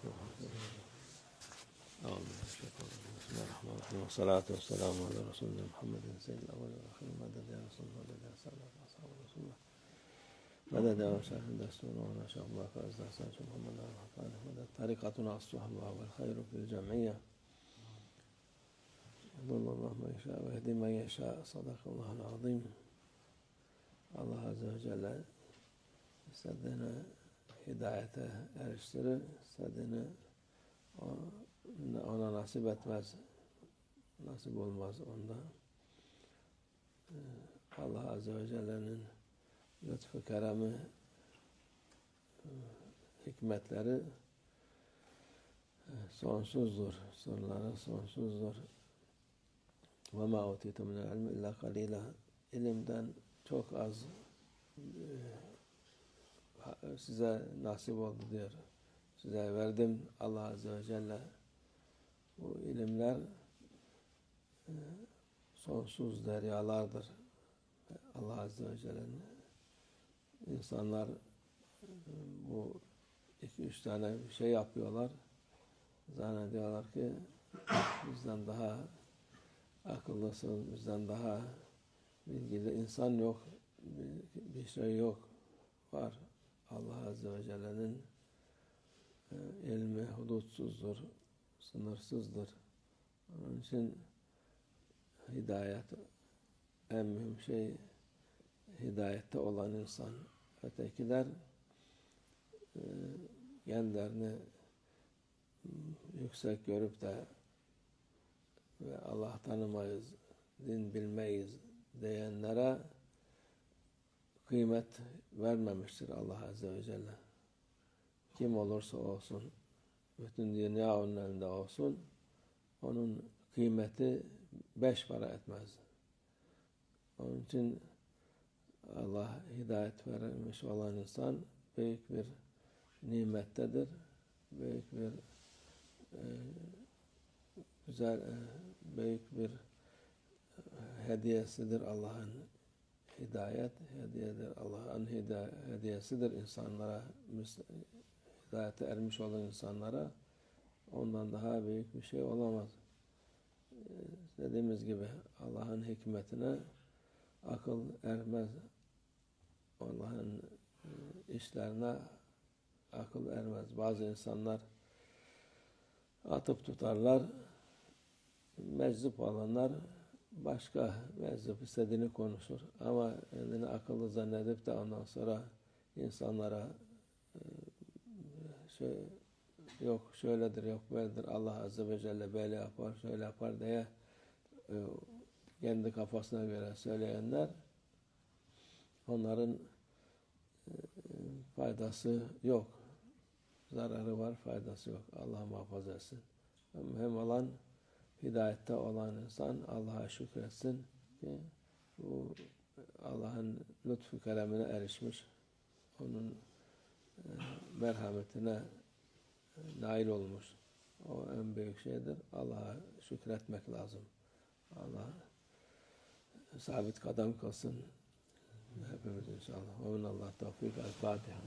بسم الله الرحمن الرحيم والصلاة والسلام على رسولنا محمد سيد الأول والآخرين مدد يا رسول الله مدد يا سادة أصحاب رسول الله مدد يا مشايخ دستور وأنا شيخ الله فاز حسن شيخ محمد الرحمن مدد طريقتنا الصحبة والخير في الجمعية يضل الله من يشاء ويهدي من يشاء صدق الله العظيم Azze ve Celle istediğini hidayete eriştirir, istediğini ona nasip etmez, nasip olmaz onda. Allah Azze ve Celle'nin lütfu keremi, hikmetleri sonsuzdur, sırları sonsuzdur. وَمَا اُوتِيتُ مِنَ الْعِلْمِ اِلَّا قَلِيلًا İlimden çok az e, size nasip oldu diyor. Size verdim Allah Azze ve Celle. Bu ilimler e, sonsuz deryalardır. Allah Azze ve Celle'nin insanlar e, bu iki üç tane şey yapıyorlar. Zannediyorlar ki bizden daha akıllısın, bizden daha bilgili insan yok, bir şey yok. Var. Allah Azze ve Celle'nin e, ilmi hudutsuzdur, sınırsızdır. Onun için hidayet en mühim şey hidayette olan insan. Ötekiler e, kendilerini yüksek görüp de ve Allah tanımayız, din bilmeyiz diyenlere kıymet vermemiştir Allah Azze ve Celle. Kim olursa olsun, bütün dünya onun elinde olsun, onun kıymeti beş para etmez. Onun için Allah hidayet vermiş olan insan büyük bir nimettedir. Büyük bir e, güzel, e, büyük bir hediyesidir Allah'ın hidayet hediyedir. Allah'ın hediyesidir insanlara hidayete ermiş olan insanlara ondan daha büyük bir şey olamaz. Dediğimiz gibi Allah'ın hikmetine akıl ermez. Allah'ın işlerine akıl ermez. Bazı insanlar atıp tutarlar, meczup olanlar başka meczup istediğini konuşur. Ama kendini akıllı zannedip de ondan sonra insanlara şey, yok şöyledir, yok böyledir, Allah Azze ve Celle böyle yapar, şöyle yapar diye kendi kafasına göre söyleyenler onların faydası yok. Zararı var, faydası yok. Allah muhafaza etsin. Hem olan hidayette olan insan Allah'a şükretsin ki bu Allah'ın lütfu keremine erişmiş. Onun e, merhametine nail olmuş. O en büyük şeydir. Allah'a şükretmek lazım. Allah sabit kadem kılsın. Hepimiz inşallah. Ve Allah tevfik. El-Fatiha.